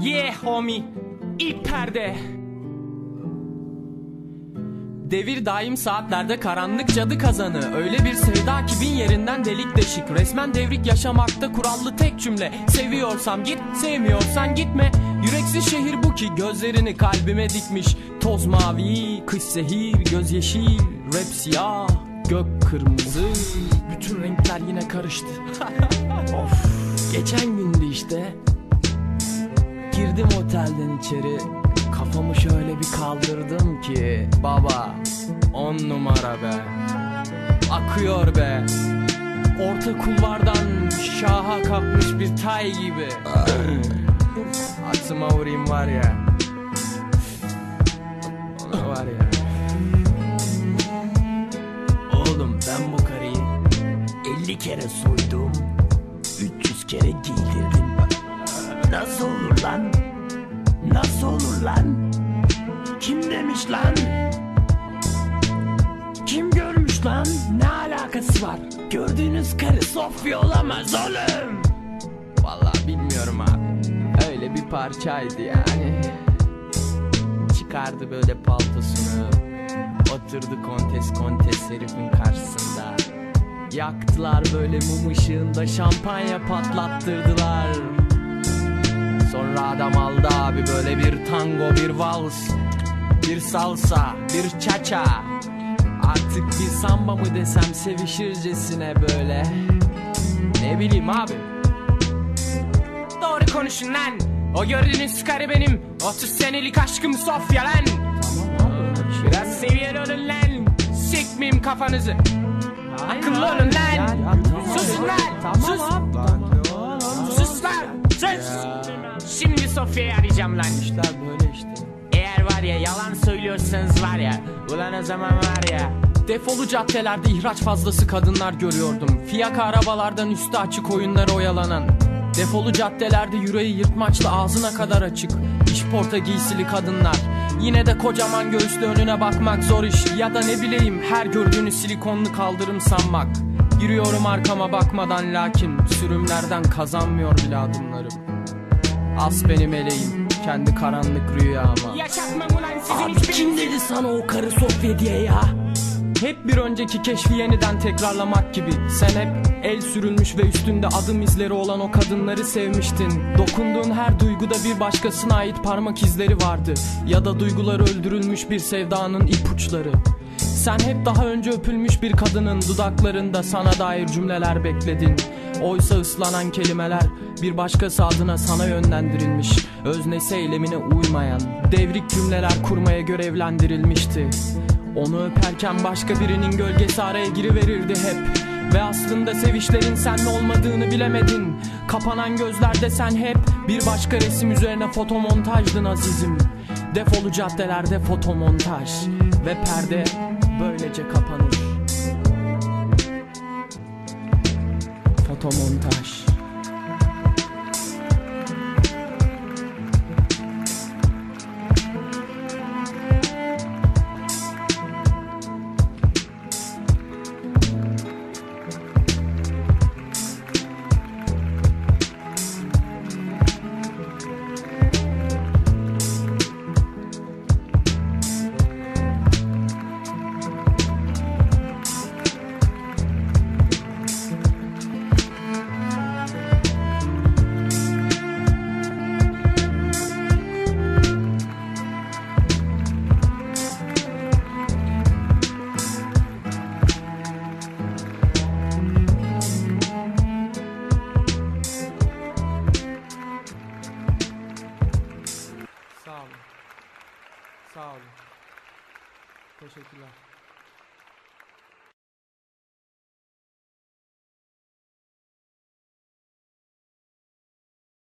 Yeah homie. İlk perde. Devir daim saatlerde karanlık cadı kazanı. Öyle bir sevda ki bin yerinden delik deşik. Resmen devrik yaşamakta kurallı tek cümle. Seviyorsam git, sevmiyorsan gitme. Yüreksiz şehir bu ki gözlerini kalbime dikmiş. Toz mavi, kış zehir, göz yeşil Rap siyah, gök kırmızı. Bütün renkler yine karıştı. Of, geçen gündü işte Girdim otelden içeri. Kafamı şöyle bir kaldırdım ki Baba on numara be. Akıyor be. Orta kulvardan şaha kalkmış bir tay gibi. Atıma vurayım var ya. Ona var ya. Oğlum ben bu karıyı 50 kere soydum 300 kere giydirdim Nasıl olur lan? Nasıl olur lan? Kim demiş lan? Kim görmüş lan? Ne alakası var? Gördüğünüz karı Sofya olamaz oğlum. Vallahi bilmiyorum abi. Öyle bir parçaydı yani. Çıkardı böyle paltosunu. Oturdu kontes kontes herifin karşısında. Yaktılar böyle mum ışığında şampanya patlattırdılar. Sonra adam aldı abi böyle bir tango, bir vals, bir salsa, bir çaça. Artık bir samba mı desem sevişircesine böyle. Ne bileyim abi. Doğru konuşun lan. O gördüğünüz karı benim 30 senelik aşkım Sofya lan. Biraz seviyeli olun lan. Sikmeyeyim kafanızı. Arayacağım lan. İşler böyle işte. Eğer var ya yalan söylüyorsanız var ya. Ulan o zaman var ya. Defolu caddelerde ihraç fazlası kadınlar görüyordum. Fiyaka arabalardan üstü açık oyunlara oyalanan. Defolu caddelerde yüreği yırtmaçlı ağzına kadar açık. İşporta giysili kadınlar. Yine de kocaman göğüslü önüne bakmak zor iş. Ya da ne bileyim her gördüğünü silikonlu kaldırım sanmak. Yürüyorum arkama bakmadan lakin sürümlerden kazanmıyor bile adımlarım. As benim eleğim kendi karanlık rüyama. Yaşatmam ulan sizin Abi hiçbirinizi. kim dedi sana o karı Sofya diye ya? Hep bir önceki keşfi yeniden tekrarlamak gibi. Sen hep el sürülmüş ve üstünde adım izleri olan o kadınları sevmiştin. Dokunduğun her duyguda bir başkasına ait parmak izleri vardı. Ya da duyguları öldürülmüş bir sevdanın ipuçları sen hep daha önce öpülmüş bir kadının dudaklarında sana dair cümleler bekledin. Oysa ıslanan kelimeler bir başkası adına sana yönlendirilmiş. Öznesi eylemine uymayan devrik cümleler kurmaya görevlendirilmişti. Onu öperken başka birinin gölgesi araya giriverirdi hep. Ve aslında sevişlerin senle olmadığını bilemedin. Kapanan gözlerde sen hep bir başka resim üzerine fotomontajdın azizim. Defolu caddelerde fotomontaj ve perde böylece kapanır. Fotomontaj. Teşekkürler.